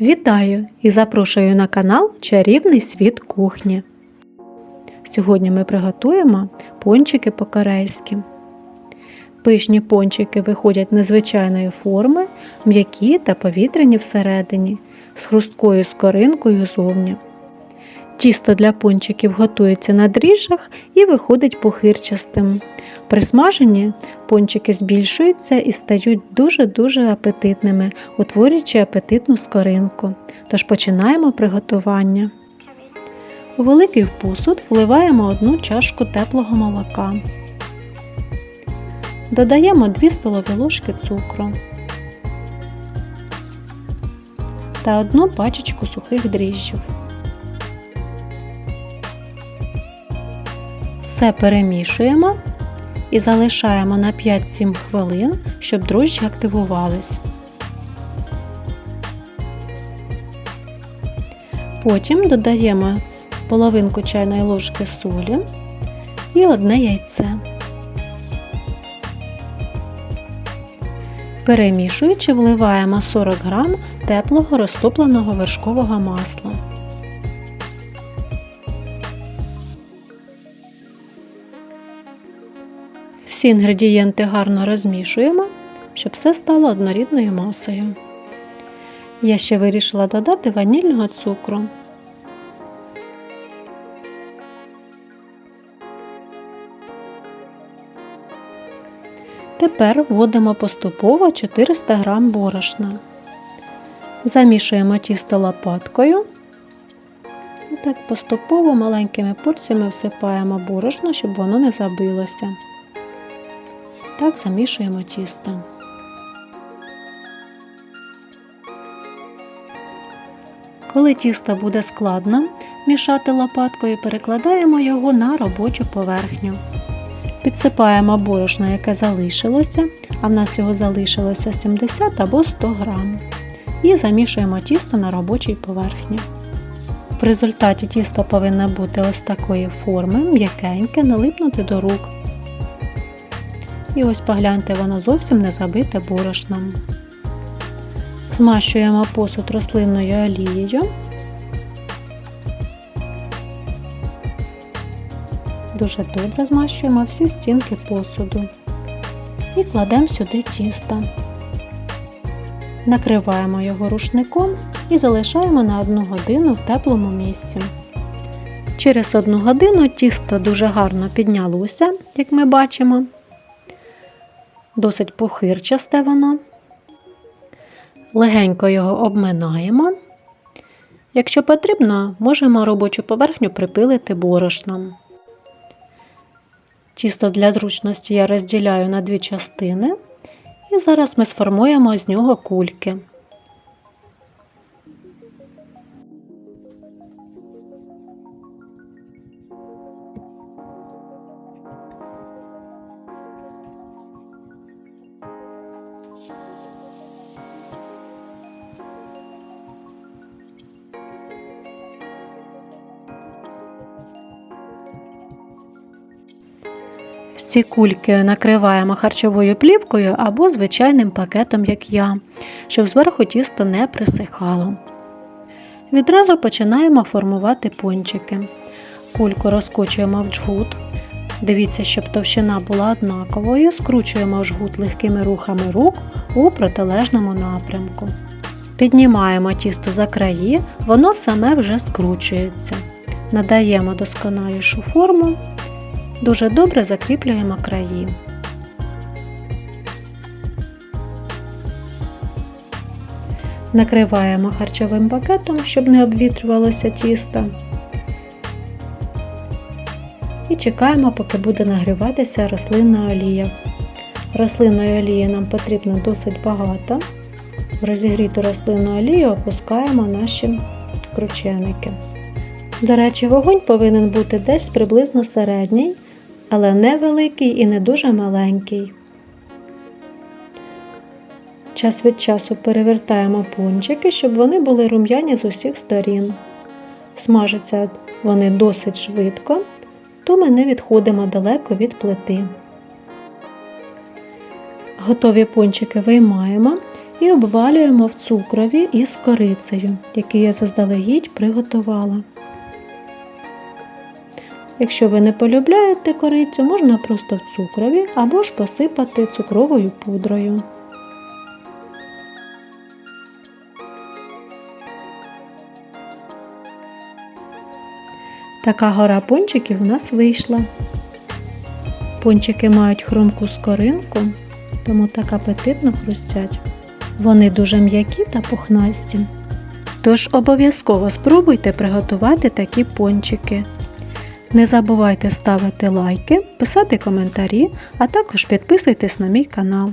Вітаю і запрошую на канал Чарівний світ кухні. Сьогодні ми приготуємо пончики по-корейськи. Пишні пончики виходять незвичайної форми, м'які та повітряні всередині, з хрусткою скоринкою зовні. Тісто для пончиків готується на дріжджах і виходить пухирчастим. При смаженні пончики збільшуються і стають дуже-дуже апетитними, утворюючи апетитну скоринку. Тож починаємо приготування. У великий посуд вливаємо одну чашку теплого молока. Додаємо 2 столові ложки цукру та одну пачечку сухих дріжджів. Все перемішуємо і залишаємо на 5-7 хвилин, щоб дрожжі активувались. Потім додаємо половинку чайної ложки солі і одне яйце. Перемішуючи, вливаємо 40 г теплого розтопленого вершкового масла. Всі інгредієнти гарно розмішуємо, щоб все стало однорідною масою. Я ще вирішила додати ванільного цукру. Тепер вводимо поступово 400 г борошна. Замішуємо тісто лопаткою. І так поступово маленькими порціями всипаємо борошно, щоб воно не забилося. Так замішуємо тісто. Коли тісто буде складно мішати лопаткою, перекладаємо його на робочу поверхню. Підсипаємо борошно, яке залишилося, а в нас його залишилося 70 або 100 грам. І замішуємо тісто на робочій поверхні. В результаті тісто повинно бути ось такої форми, м'якеньке, не липнути до рук. І ось погляньте, воно зовсім не забите борошном. Змащуємо посуд рослинною олією. Дуже добре змащуємо всі стінки посуду і кладемо сюди тісто. Накриваємо його рушником і залишаємо на 1 годину в теплому місці. Через 1 годину тісто дуже гарно піднялося, як ми бачимо. Досить пухирчасте воно. Легенько його обминаємо. Якщо потрібно, можемо робочу поверхню припилити борошном. Тісто для зручності я розділяю на дві частини, і зараз ми сформуємо з нього кульки. Ці кульки накриваємо харчовою плівкою або звичайним пакетом, як я, щоб зверху тісто не присихало. Відразу починаємо формувати пончики. Кульку розкочуємо в джгут. Дивіться, щоб товщина була однаковою, скручуємо в жгут легкими рухами рук у протилежному напрямку. Піднімаємо тісто за краї, воно саме вже скручується. Надаємо досконалішу форму Дуже добре закріплюємо краї. Накриваємо харчовим пакетом, щоб не обвітрювалося тісто. І чекаємо, поки буде нагріватися рослинна олія. Рослинної олії нам потрібно досить багато. В розігріту рослинну олію опускаємо наші крученики. До речі, вогонь повинен бути десь приблизно середній, але не великий і не дуже маленький. Час від часу перевертаємо пончики, щоб вони були рум'яні з усіх сторін. Смажаться вони досить швидко, то ми не відходимо далеко від плити. Готові пончики виймаємо і обвалюємо в цукрові із корицею, який я заздалегідь приготувала. Якщо ви не полюбляєте корицю, можна просто в цукрові або ж посипати цукровою пудрою. Така гора пончиків у нас вийшла. Пончики мають хрумку скоринку, тому так апетитно хрустять. Вони дуже м'які та пухнасті. Тож обов'язково спробуйте приготувати такі пончики. Не забувайте ставити лайки, писати коментарі, а також підписуйтесь на мій канал.